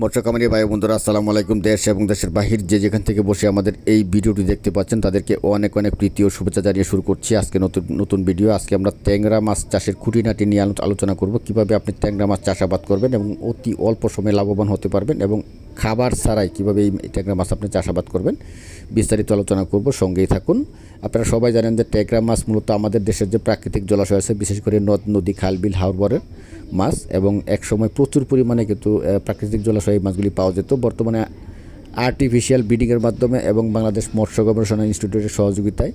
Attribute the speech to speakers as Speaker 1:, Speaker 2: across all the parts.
Speaker 1: মৎস্য কামারি ভাই বন্ধুরা, আসসালামু আলাইকুম। দেশ এবং দেশের বাহির যে যেখান থেকে বসে আমাদের এই ভিডিওটি দেখতে পাচ্ছেন, তাদেরকে অনেক অনেক প্রীতি ও শুভেচ্ছা জানিয়ে শুরু করছি আজকে নতুন নতুন ভিডিও। আজকে আমরা ট্যাংরা মাছ চাষের খুঁটিনাটি নিয়ে আলোচনা করব, কীভাবে আপনি ট্যাংরা মাছ চাষাবাদ করবেন এবং অতি অল্প সময়ে লাভবান হতে পারবেন এবং খাবার ছাড়াই কীভাবে এই ট্যাংরা মাছ আপনি চাষাবাদ করবেন, বিস্তারিত আলোচনা করব, সঙ্গেই থাকুন। আপনারা সবাই জানেন যে ট্যাংরা মাছ মূলত আমাদের দেশের যে প্রাকৃতিক জলাশয় আছে, বিশেষ করে নদ, নদী, খাল, বিল হাওরবরের মাছ এবং একসময় প্রচুর পরিমাণে কিন্তু প্রাকৃতিক জলাশয়ে মাছগুলি পাওয়া যেত। বর্তমানে আর্টিফিশিয়াল ব্রিডিংয়ের মাধ্যমে এবং বাংলাদেশ মৎস্য গবেষণা ইনস্টিটিউটের সহযোগিতায়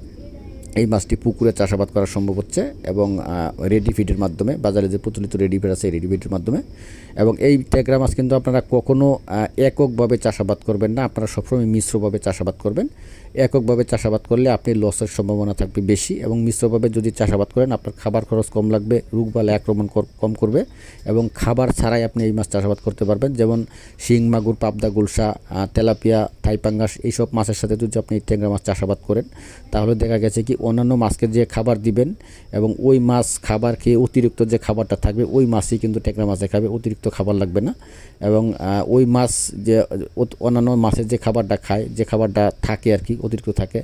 Speaker 1: এই মাছটি পুকুরে চাষাবাদ করা সম্ভব হচ্ছে এবং রেডি ফিডের মাধ্যমে, বাজারে যে প্রচলিত রেডি ফিড আছে রেডি ফিডের মাধ্যমে। এবং এই ট্যাংরা মাছ কিন্তু আপনারা কখনও এককভাবে চাষাবাদ করবেন না। আপনারা সবসময় মিশ্রভাবে চাষাবাদ করবেন। এককভাবে চাষাবাদ করলে আপনি লসের সম্ভাবনা থাকবে বেশি এবং মিশ্রভাবে যদি চাষাবাদ করেন, আপনার খাবার খরচ কম লাগবে রোগবালা আক্রমণ কর- কম করবে এবং খাবার ছাড়াই আপনি এই মাছ চাষাবাদ করতে পারবেন। যেমন শিং, মাগুর, পাবদা, গুলশা তেলাপিয়া, থাইপাঙ্গাস, এইসব মাছের সাথে যদি আপনি ট্যাংরা মাছ চাষাবাদ করেন, তাহলে দেখা গেছে কি অন্যান্য মাছকে যে খাবার দিবেন এবং ওই মাছ খাবার খেয়ে অতিরিক্ত যে খাবারটা থাকবে, ওই মাছই কিন্তু ট্যাংরা মাছে খাবে, অতিরিক্ত খাবার লাগবে না। এবং ওই মাছ যে অন্যান্য মাছের যে খাবারটা খায়, যে খাবারটা থাকে আর কি, অতিরিক্ত থাকে,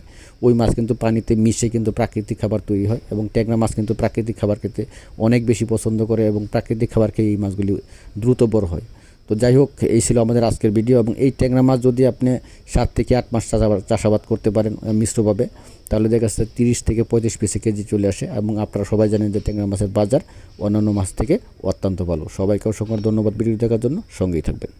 Speaker 1: ওই মাছ কিন্তু পানিতে মিশে কিন্তু প্রাকৃতিক খাবার তৈরি হয় এবং ট্যাংরা মাছ কিন্তু প্রাকৃতিক খাবার খেতে অনেক বেশি পছন্দ করে এবং প্রাকৃতিক খাবার খেয়ে এই মাছগুলি দ্রুত বড় হয়। তো যাই হোক এই ছিল আমাদের আজকের ভিডিও এবং এই ট্যাংরা মাছ যদি আপনি সাত থেকে আট মাস চাষাবাদ চাষাবাদ করতে পারেন মিশ্রভাবে, তাহলে দেখা যাচ্ছে তিরিশ থেকে পঁয়ত্রিশ পিসে কেজি চলে আসে এবং আপনারা সবাই জানেন যে ট্যাংরা মাছের বাজার অন্যান্য মাছ থেকে অত্যন্ত ভালো। সবাইকে অসংখ্য ধন্যবাদ ভিডিও দেখার জন্য। সঙ্গেই থাকবেন।